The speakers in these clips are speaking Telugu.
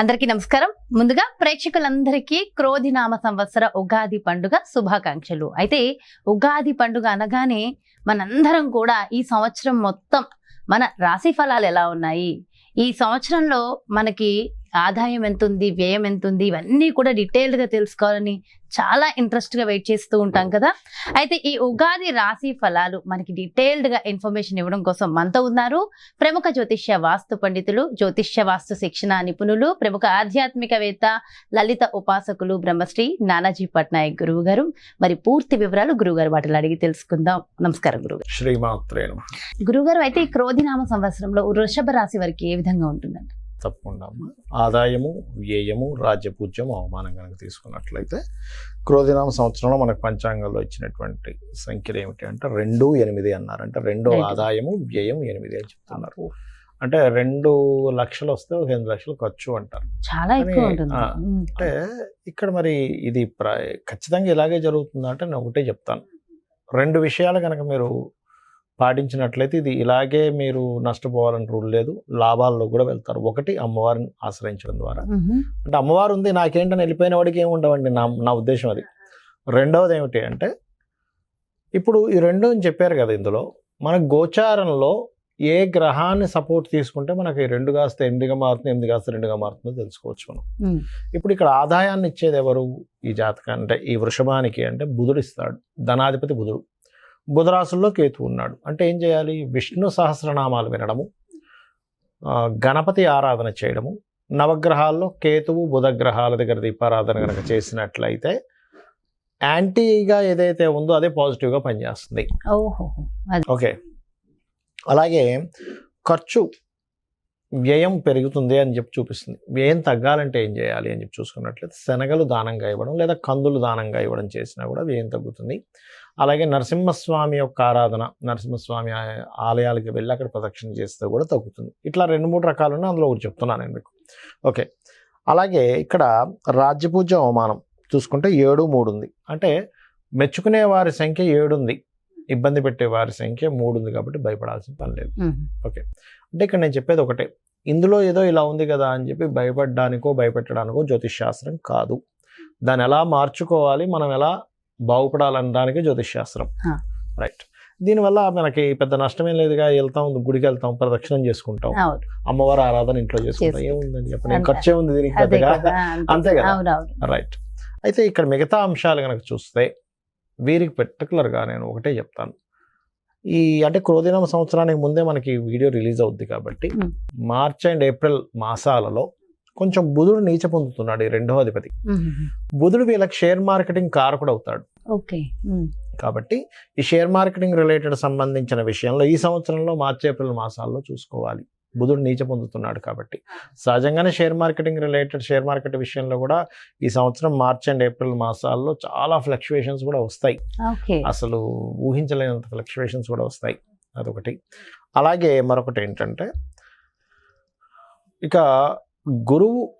అందరికీ నమస్కారం. ముందుగా ప్రేక్షకులందరికీ క్రోధినామ సంవత్సర ఉగాది పండుగ శుభాకాంక్షలు. అయితే ఉగాది పండుగ అనగానే మనందరం కూడా ఈ సంవత్సరం మొత్తం మన రాశి ఫలాలు ఎలా ఉన్నాయి? ఈ సంవత్సరంలో మనకి ఆదాయం ఎంత ఉంది వ్యయం ఎంత ఉంది ఇవన్నీ కూడా డీటెయిల్డ్గా తెలుసుకోవాలని చాలా ఇంట్రెస్ట్గా వెయిట్ చేస్తూ ఉంటాం కదా. అయితే ఈ ఉగాది రాశి ఫలాలు మనకి డీటెయిల్డ్గా ఇన్ఫర్మేషన్ ఇవ్వడం కోసం మనతో ఉన్నారు ప్రముఖ జ్యోతిష్య వాస్తు పండితులు జ్యోతిష్య వాస్తు శిక్షణ నిపుణులు ప్రముఖ ఆధ్యాత్మికవేత్త లలిత ఉపాసకులు బ్రహ్మశ్రీ నానాజీ పట్నాయక్ గురువు గారు మరి పూర్తి వివరాలు గురువు గారు వాటిలో అడిగి తెలుసుకుందాం. నమస్కారం గురువు గారు శ్రీమాత్రే నమః. గురువు గారు అయితే ఈ క్రోధినామ సంవత్సరంలో వృషభ రాశి వారికి ఏ విధంగా ఉంటుందండి? తప్పకుండా అమ్మా. ఆదాయము వ్యయము రాజ్యపూజ్యం అవమానం కనుక తీసుకున్నట్లయితే క్రోధినామ సంవత్సరంలో మనకు పంచాంగంలో ఇచ్చినటువంటి సంఖ్యలు ఏమిటి అంటే రెండు ఎనిమిది అన్నారు అంటే రెండో. ఆదాయము వ్యయం ఎనిమిది అని చెప్తున్నారు అంటే రెండు లక్షలు వస్తే ఒక ఎనిమిది లక్షలు ఖర్చు అంటారు చాలా. అంటే ఇక్కడ మరి ఇది ప్ర- ఖచ్చితంగా ఇలాగే జరుగుతుందా అంటే నేను ఒకటే చెప్తాను రెండు విషయాలు కనుక మీరు పాటించినట్లయితే ఇది ఇలాగే మీరు నష్టపోవాలని రూల్ లేదు. లాభాల్లో కూడా వెళ్తారు. ఒకటి అమ్మవారిని ఆశ్రయించడం ద్వారా. అంటే అమ్మవారు ఉంది నాకేంటని వెళ్ళిపోయిన వాడికి ఏమి ఉండవండి? నా నా ఉద్దేశం అది. రెండవది ఏమిటి అంటే ఇప్పుడు ఈ రెండు అని చెప్పారు కదా ఇందులో మన గోచారంలో ఏ గ్రహాన్ని సపోర్ట్ తీసుకుంటే మనకి రెండు కాస్త ఎనిమిదిగా మారుతుంది ఎనిమిది కాస్త రెండుగా మారుతుందో తెలుసుకోవచ్చు మనం. ఇప్పుడు ఇక్కడ ఆదాయాన్ని ఇచ్చేది ఎవరు? ఈ జాతకాన్ని అంటే ఈ వృషభానికి అంటే బుధుడు ఇస్తాడు. ధనాధిపతి బుధుడు. బుధరాశుల్లో కేతు ఉన్నాడు. అంటే ఏం చేయాలి? విష్ణు సహస్రనామాలు వినడము గణపతి ఆరాధన చేయడము నవగ్రహాల్లో కేతువు బుధ గ్రహాల దగ్గర దీపారాధన కనుక చేసినట్లయితే యాంటీగా ఏదైతే ఉందో అదే పాజిటివ్గా పనిచేస్తుంది. ఓహో ఓకే. అలాగే ఖర్చు వ్యయం పెరుగుతుంది అని చెప్పి చూపిస్తుంది. వ్యయం తగ్గాలంటే ఏం చేయాలి అని చెప్పి చూసుకున్నట్లయితే శనగలు దానంగా ఇవ్వడం లేదా కందులు దానంగా ఇవ్వడం చేసినా కూడా వ్యయం తగ్గుతుంది. అలాగే నరసింహస్వామి యొక్క ఆరాధన నరసింహస్వామి ఆలయాలకి వెళ్ళి అక్కడ ప్రదక్షిణ చేస్తే కూడా తగ్గుతుంది. ఇట్లా రెండు మూడు రకాలు అందులో ఒకటి చెప్తున్నాను నేను మీకు. ఓకే. అలాగే ఇక్కడ రాజ్యపూజ అవమానం చూసుకుంటే ఏడు మూడు ఉంది. అంటే మెచ్చుకునే వారి సంఖ్య ఏడు ఉంది. ఇబ్బంది పెట్టే వారి సంఖ్య మూడు ఉంది కాబట్టి భయపడాల్సిన పని లేదు. ఉహు. అంటే ఇక్కడ నేను చెప్పేది ఒకటే. ఇందులో ఏదో ఇలా ఉంది కదా అని చెప్పి భయపడడానికో భయపెట్టడానికో జ్యోతిష్ శాస్త్రం కాదు. దాన్ని ఎలా మార్చుకోవాలి మనం ఎలా బాగుపడాలనడానికి జ్యోతిష్ శాస్త్రం. రైట్. దీనివల్ల మనకి పెద్ద నష్టమేం లేదుగా వెళ్తాం గుడికి వెళ్తాం ప్రదక్షిణం చేసుకుంటాం. అమ్మవారి ఆరాధన ఇంట్లో చేసుకుంటాం. ఏముందని చెప్పండి అంతే. ఖర్చే ఉంది దీనికి పెద్దగా. అంతే. కదా. రైట్. అయితే ఇక్కడ మిగతా అంశాలు కనుక చూస్తే వీరికి పర్టికులర్గా నేను ఒకటే చెప్తాను ఈ అంటే క్రోధినామ సంవత్సరానికి ముందే మనకి వీడియో రిలీజ్ అవుద్ది కాబట్టి. మార్చ్ అండ్ ఏప్రిల్ మాసాలలో కొంచెం బుధుడు నీచ పొందుతున్నాడు ఈ రెండవ అధిపతి. బుధుడు వీళ్ళకి షేర్ మార్కెటింగ్ కారకుడు అవుతాడు ఓకే. కాబట్టి ఈ షేర్ మార్కెటింగ్ రిలేటెడ్ సంబంధించిన విషయంలో ఈ సంవత్సరంలో మార్చ్ ఏప్రిల్ మాసాల్లో చూసుకోవాలి బుధుడు నీచ పొందుతున్నాడు కాబట్టి. సహజంగానే share marketing related share market విషయంలో కూడా ఈ సంవత్సరం మార్చ్ అండ్ ఏప్రిల్ మాసాల్లో చాలా ఫ్లక్చువేషన్స్ కూడా వస్తాయి. అసలు ఊహించలేనంత ఫ్లక్చువేషన్స్ కూడా వస్తాయి. అదొకటి. అలాగే మరొకటి ఏంటంటే ఇక గురువు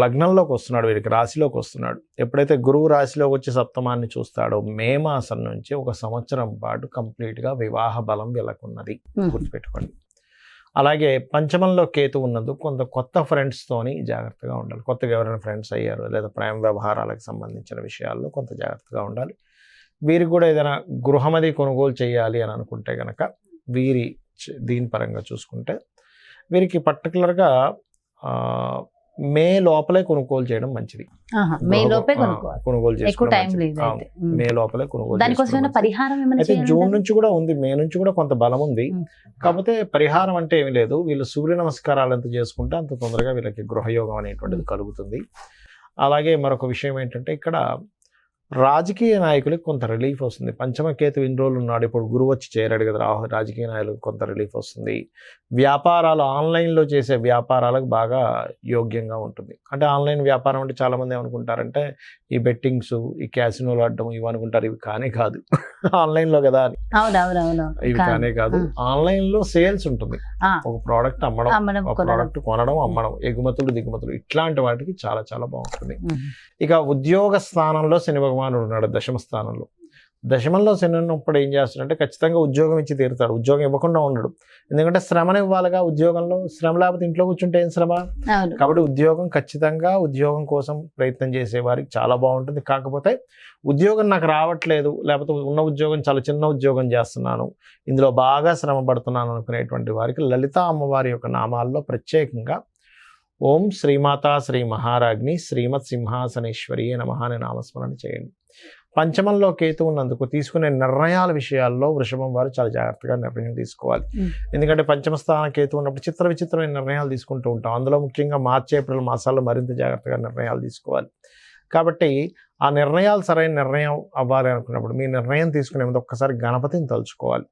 లగ్నంలోకి వస్తున్నాడు వీరికి రాశిలోకి వస్తున్నాడు. ఎప్పుడైతే గురువు రాశిలోకి వచ్చి సప్తమాన్ని చూస్తాడో మే మాసం నుంచి ఒక సంవత్సరం పాటు కంప్లీట్గా వివాహ బలం వీళ్ళకున్నది. గుర్తుపెట్టుకోండి. అలాగే పంచమంలో కేతు ఉన్నందు కొంత కొత్త ఫ్రెండ్స్తోని జాగ్రత్తగా ఉండాలి. కొత్తగా ఎవరైనా ఫ్రెండ్స్ అయ్యారు లేదా ప్రేమ వ్యవహారాలకు సంబంధించిన విషయాల్లో కొంత జాగ్రత్తగా ఉండాలి. వీరికి కూడా ఏదైనా గృహమది కొనుగోలు చేయాలి అని అనుకుంటే కనుక వీరి దీని పరంగా చూసుకుంటే వీరికి పర్టికులర్గా మే లోపలే కొనుగోలు చేయడం మంచిది. మే లోపే కొనుగోలు ఉమ్. మే లోపలే కొనుగోలు దానికోసం. పరిహారం అయితే జూన్? నుంచి కూడా ఉంది మే నుంచి కూడా కొంత బలం ఉంది. కాకపోతే పరిహారం అంటే ఏమీ లేదు వీళ్ళు సూర్య నమస్కారాలు ఎంత చేసుకుంటే అంత తొందరగా వీళ్ళకి గృహయోగం అనేటువంటిది కలుగుతుంది అలాగే మరొక విషయం ఏంటంటే ఇక్కడ రాజకీయ నాయకులకు కొంత రిలీఫ్ వస్తుంది. పంచమకేతు ఇన్ని రోజులు ఉన్నాడు ఇప్పుడు గురువు వచ్చి చేరాడు కదా. రాహు రాజకీయ నాయకులకు కొంత రిలీఫ్ వస్తుంది. వ్యాపారాలు ఆన్లైన్లో చేసే వ్యాపారాలకు బాగా యోగ్యంగా ఉంటుంది. అంటే ఆన్లైన్ వ్యాపారం అంటే చాలామంది ఏమనుకుంటారంటే ఈ బెట్టింగ్స్ ఈ క్యాసినోలు ఆడడం ఇవి అనుకుంటారు ఇవి కానీ కాదు. ఆన్లైన్లో కదా అని. ఇవి కానే కాదు. ఆన్లైన్లో సేల్స్ ఉంటుంది. ఒక ప్రోడక్ట్ అమ్మడం ఒక ప్రోడక్ట్ కొనడం అమ్మడం ఎగుమతులు దిగుమతులు ఇట్లాంటి వాటికి చాలా చాలా బాగుంటుంది. ఇక ఉద్యోగ స్థానంలో శని భగవానుడు ఉన్నాడు దశమ స్థానంలో. దశమంలో శని ఉన్నప్పుడు ఏం చేస్తాడంటే ఖచ్చితంగా ఉద్యోగం ఇచ్చి తీరుతాడు. ఉద్యోగం ఇవ్వకుండా ఉండడు. ఎందుకంటే శ్రమను ఇవ్వాలిగా ఉద్యోగంలో. శ్రమ లేకపోతే ఇంట్లో కూర్చుంటే ఏం శ్రమ? కాబట్టి ఉద్యోగం ఖచ్చితంగా ఉద్యోగం కోసం ప్రయత్నం చేసే వారికి చాలా బాగుంటుంది. కాకపోతే ఉద్యోగం నాకు రావట్లేదు. లేకపోతే ఉన్న ఉద్యోగం చాలా చిన్న ఉద్యోగం చేస్తున్నాను. ఇందులో బాగా శ్రమ పడుతున్నాను అనుకునేటువంటి వారికి లలిత అమ్మవారి యొక్క నామాల్లో ప్రత్యేకంగా ఓం శ్రీమాతా శ్రీ మహారాజ్ని శ్రీమత్ సింహాసనేశ్వరి నమ అని నామస్మరణ చేయండి. పంచమంలో కేతు ఉన్నందుకు తీసుకునే నిర్ణయాల విషయాల్లో వృషభం వారు చాలా జాగ్రత్తగా నిర్ణయం తీసుకోవాలి. ఎందుకంటే పంచమ స్థాన కేతు ఉన్నప్పుడు చిత్ర విచిత్రమైన నిర్ణయాలు తీసుకుంటూ ఉంటాం. అందులో ముఖ్యంగా మార్చి ఏప్రిల్ మాసాల్లో మరింత జాగ్రత్తగా నిర్ణయాలు తీసుకోవాలి. కాబట్టి ఆ నిర్ణయాలు సరైన నిర్ణయం అవ్వాలి అనుకున్నప్పుడు మీ నిర్ణయం తీసుకునే ముందు ఒక్కసారి గణపతిని తలుచుకోవాలి.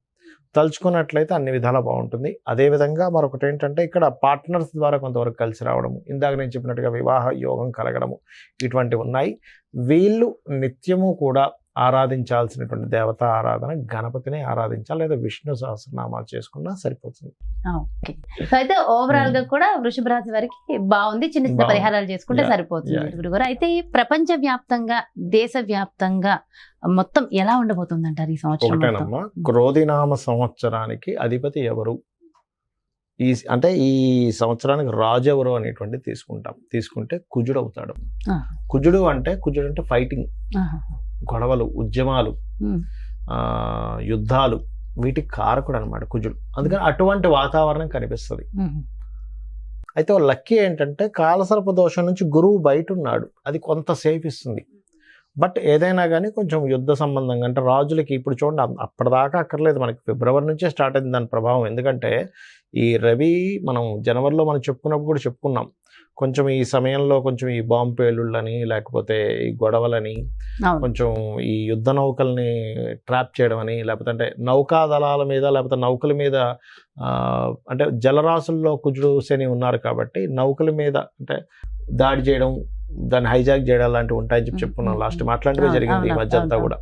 తలుచుకున్నట్లయితే అన్ని విధాలా బాగుంటుంది. అదేవిధంగా మరొకటి ఏంటంటే ఇక్కడ పార్ట్నర్స్ ద్వారా కొంతవరకు కలిసి రావడము ఇందాక నేను చెప్పినట్టుగా వివాహ యోగం కలగడము ఇటువంటివి ఉన్నాయి. వీళ్ళు నిత్యము కూడా ఆరాధించాల్సినటువంటి దేవత ఆరాధన గణపతిని ఆరాధించాలి లేదా విష్ణు సహస్రనామాలు చేసుకున్నా సరిపోతుంది సో అయితే ఓవరాల్గా కూడా వృషభ రాశి వారికి బాగుంది చిన్న చిన్న. పరిహారాలు చేసుకుంటే. సరిపోతుంది. గురుగారు అయితే ప్రపంచ వ్యాప్తంగా దేశ వ్యాప్తంగా మొత్తం ఎలా ఉండబోతుంది అంటారు ఈ సంవత్సరం క్రోధినామ సంవత్సరానికి అధిపతి ఎవరు ఈ అంటే ఈ సంవత్సరానికి రాజు ఎవరు అనేటువంటి తీసుకుంటాం తీసుకుంటే కుజుడు అవుతాడు. కుజుడు అంటే కుజుడు అంటే ఫైటింగ్. గొడవలు ఉద్యమాలు యుద్ధాలు వీటికి కారకుడు అనమాట కుజుడు. అందుకని అటువంటి వాతావరణం కనిపిస్తుంది. అయితే లక్కీ ఏంటంటే కాలసర్ప దోషం నుంచి గురువు బయట ఉన్నాడు అది కొంత సేఫ్ ఇస్తుంది. బట్ ఏదైనా కానీ కొంచెం యుద్ధ సంబంధంగా అంటే రాజులకి ఇప్పుడు చూడండి అప్- అప్పటిదాకా అక్కర్లేదు మనకి. ఫిబ్రవరి నుంచే స్టార్ట్ అయింది దాని ప్రభావం. ఎందుకంటే ఈ రవి మనం జనవరిలో మనం చెప్పుకున్నప్పుడు కూడా చెప్పుకున్నాం. కొంచెం ఈ సమయంలో కొంచెం ఈ బాంబు పేలుళ్ళని లేకపోతే ఈ గొడవలని కొంచెం ఈ యుద్ధ నౌకల్ని ట్రాప్ చేయడం అని లేకపోతే అంటే నౌకా దళాల మీద లేకపోతే నౌకల మీద అంటే జలరాశుల్లో కుజుడు శని ఉన్నారు కాబట్టి నౌకల మీద అంటే దాడి చేయడం దాన్ని హైజాక్ చేయడం లాంటివి ఉంటాయని చెప్పి చెప్పుకున్నాం లాస్ట్ అవును, జరిగింది ఈ మధ్య అంతా కూడా.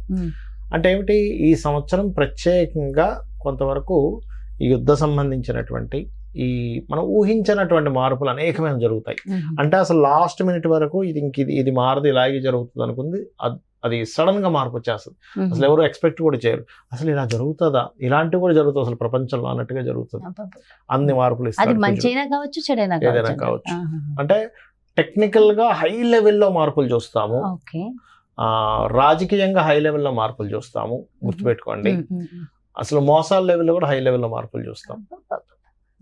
అంటే ఏమిటి? ఈ సంవత్సరం ప్రత్యేకంగా కొంతవరకు ఈ యుద్ధ సంబంధించినటువంటి ఈ మనం ఊహించినటువంటి మార్పులు అనేకమైన జరుగుతాయి. అంటే అసలు లాస్ట్ మినిట్ వరకు ఇది ఇంక ఇది ఇది మారదు ఇలాగే జరుగుతుంది అనుకుంది అద్- సడన్గా మార్పు వచ్చేస్తుంది. అసలు ఎవరు ఎక్స్పెక్ట్ కూడా చేయరు. అసలు ఇలా జరుగుతుందా? ఇలాంటివి కూడా జరుగుతుంది అసలు ప్రపంచంలో అన్నట్టుగా జరుగుతుంది. అన్ని మార్పులు ఏదైనా కావచ్చు. అంటే టెక్నికల్గా హై లెవెల్లో మార్పులు చూస్తాము. రాజకీయంగా హై లెవెల్లో మార్పులు చూస్తాము. గుర్తుపెట్టుకోండి. అసలు మోసాల లెవెల్లో కూడా హై లెవెల్లో మార్పులు చూస్తాం.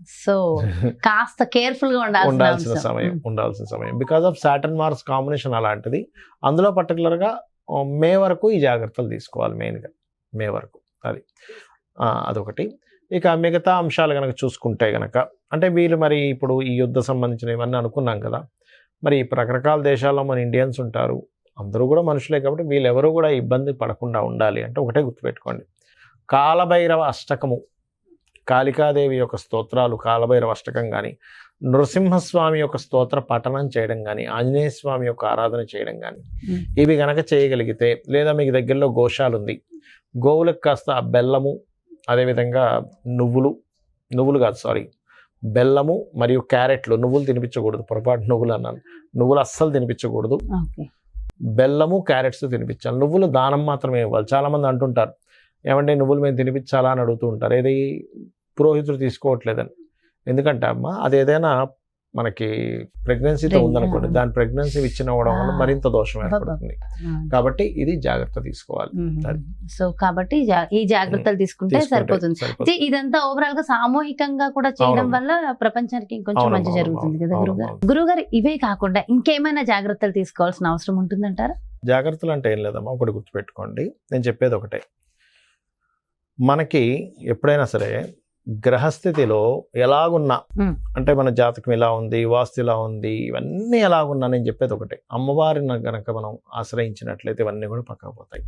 సో కాస్త కేర్ఫుల్గా ఉండాల్సిన. సమయం. ఉండాల్సిన సమయం. Because of Saturn Mars combination అలాంటిది అందులో particular గా మే వరకు ఈ జాగ్రత్తలు తీసుకోవాలి మెయిన్గా. మే వరకు అది. అదొకటి. ఇక మిగతా అంశాలు కనుక చూసుకుంటే గనక అంటే వీళ్ళు మరి ఇప్పుడు ఈ యుద్ధ సంబంధించిన ఇవన్నీ అనుకున్నాం కదా మరి రకరకాల దేశాల్లో మన ఇండియన్స్ ఉంటారు. అందరూ కూడా మనుషులే కాబట్టి వీళ్ళెవరూ కూడా ఇబ్బంది పడకుండా ఉండాలి అంటే ఒకటే గుర్తుపెట్టుకోండి. కాలభైరవ అష్టకము కాళికాదేవి యొక్క స్తోత్రాలు కాలభైరవ అష్టకం కానీ నృసింహస్వామి యొక్క స్తోత్ర పఠనం చేయడం కానీ ఆంజనేయ స్వామి యొక్క ఆరాధన చేయడం కానీ. ఇవి గనక చేయగలిగితే లేదా మీకు దగ్గరలో గోశాల ఉంది గోవులకు కాస్త ఆ బెల్లము అదేవిధంగా నువ్వులు నువ్వులు కాదు సారీ బెల్లము మరియు క్యారెట్లు నువ్వులు తినిపించకూడదు పొరపాటు నువ్వులు అన్నాను. నువ్వులు అస్సలు తినిపించకూడదు. బెల్లము క్యారెట్స్ తినిపించాలి. నువ్వులు దానం మాత్రమే ఇవ్వాలి. చాలామంది అంటుంటారు ఏమంటే నువ్వులు మేము తినిపించాలా అని అడుగుతూ ఉంటారు. ఏది పురోహితుడు తీసుకోవట్లేదని. ఎందుకంటే అమ్మ అది ఏదైనా మనకి ప్రెగ్నెన్సీతో ఉందనుకోండి. దాని ప్రెగ్నెన్సీ ఇచ్చిన అవ్వడం వల్ల. మరింత దోషం ఏర్పడుతుంది. కాబట్టి ఇది జాగ్రత్త తీసుకోవాలి. సో కాబట్టి ఈ జాగ్రత్తలు తీసుకుంటే సరిపోతుంది. ఇదంతా ఓవరాల్గా సామూహికంగా కూడా చేయడం. వల్ల ప్రపంచానికి ఇంకొంచెం మంచి జరుగుతుంది కదా గురుగారు. గురుగారు ఇవే కాకుండా ఇంకేమైనా జాగ్రత్తలు తీసుకోవాల్సిన అవసరం ఉంటుందంటారా? జాగ్రత్తలు అంటే ఏం లేదమ్మా ఒకటి గుర్తుపెట్టుకోండి. నేను చెప్పేది ఒకటే. మనకి ఎప్పుడైనా సరే గ్రహస్థితిలో ఎలాగున్నా. అంటే మన జాతకం ఇలా ఉంది వాస్తు ఇలా ఉంది ఇవన్నీ ఎలాగున్నా నేను చెప్పేది ఒకటే. అమ్మవారిని గనక మనం ఆశ్రయించినట్లయితే ఇవన్నీ కూడా పక్కకు పోతాయి.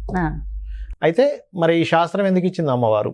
అయితే మరి ఈ శాస్త్రం ఎందుకు ఇచ్చింది అమ్మవారు?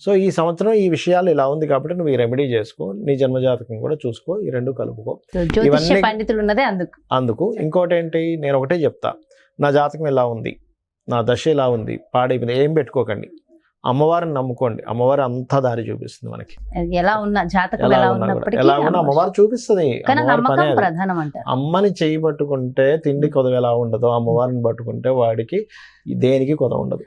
సో ఈ సంవత్సరం ఈ విషయాలు ఇలా ఉంది కాబట్టి నువ్వు ఈ రెమెడీ చేసుకో నీ జన్మజాతకం కూడా చూసుకో ఈ రెండు కలుపుకో. ఇవన్నీ- పండితులు ఉన్నదే అందుకు. అందుకు. ఇంకోటి ఏంటి నేను ఒకటే చెప్తా. నా జాతకం ఇలా ఉంది? నా దశ ఇలా ఉంది? పాడైపోయింది. ఏం పెట్టుకోకండి. అమ్మవారిని నమ్ముకోండి. అమ్మవారు అంతా దారి చూపిస్తుంది మనకి. ఎలా ఉన్నా జాతకం ఎలా ఉన్నప్పటికీ ఎలా ఉన్నా అమ్మవారు చూపిస్తుంది. అమ్మని చేయి పట్టుకుంటే తిండి కొదవ ఎలా ఉండదో అమ్మవారిని పట్టుకుంటే వాడికి దేనికి కొదవ ఉండదు.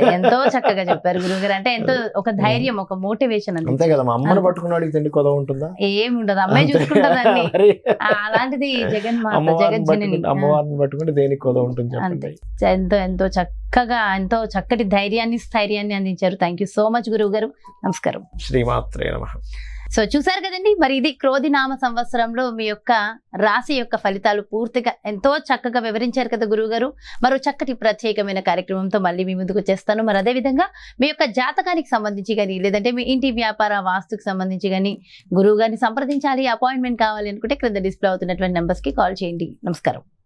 ఎంతో చక్కగా చెప్పారు గురువు అంటే ఎంతో ఒక ధైర్యం ఒక మోటివేషన్ అంతే కదా అమ్మని. పట్టుకున్న వాడికి తిండి కొదవ ఉంటుందా? ఏమి ఉండదు అమ్మాయి. చూసుకుంటుందండి. అలాంటిది జగజ్జనని పట్టుకుంటే అమ్మవారిని పట్టుకుంటే దేనికి కొదవ ఉంటుంది ఎంతో ఎంతో చక్కగా ఎంతో చక్కటి ధైర్యాన్ని స్థైర్యాన్ని అందించారు. థ్యాంక్ యూ సో మచ్ గురువు గారు. నమస్కారం. శ్రీమాత్రే నమ. సో చూసారు కదండి మరి ఇది క్రోధి నామ సంవత్సరంలో మీ యొక్క రాశి యొక్క ఫలితాలు పూర్తిగా ఎంతో చక్కగా వివరించారు కదా గురువు గారు. మరో చక్కటి ప్రత్యేకమైన కార్యక్రమంతో మళ్ళీ మీ ముందుకు వచ్చేస్తాను మరి అదే విధంగా మీ యొక్క జాతకానికి సంబంధించి కానీ లేదంటే మీ ఇంటి వ్యాపార వాస్తుకు సంబంధించి కానీ గురువు గారిని సంప్రదించాలి అపాయింట్మెంట్ కావాలి అనుకుంటే క్రింద డిస్ప్లే అవుతున్నటువంటి నెంబర్స్కి కాల్ చేయండి. నమస్కారం.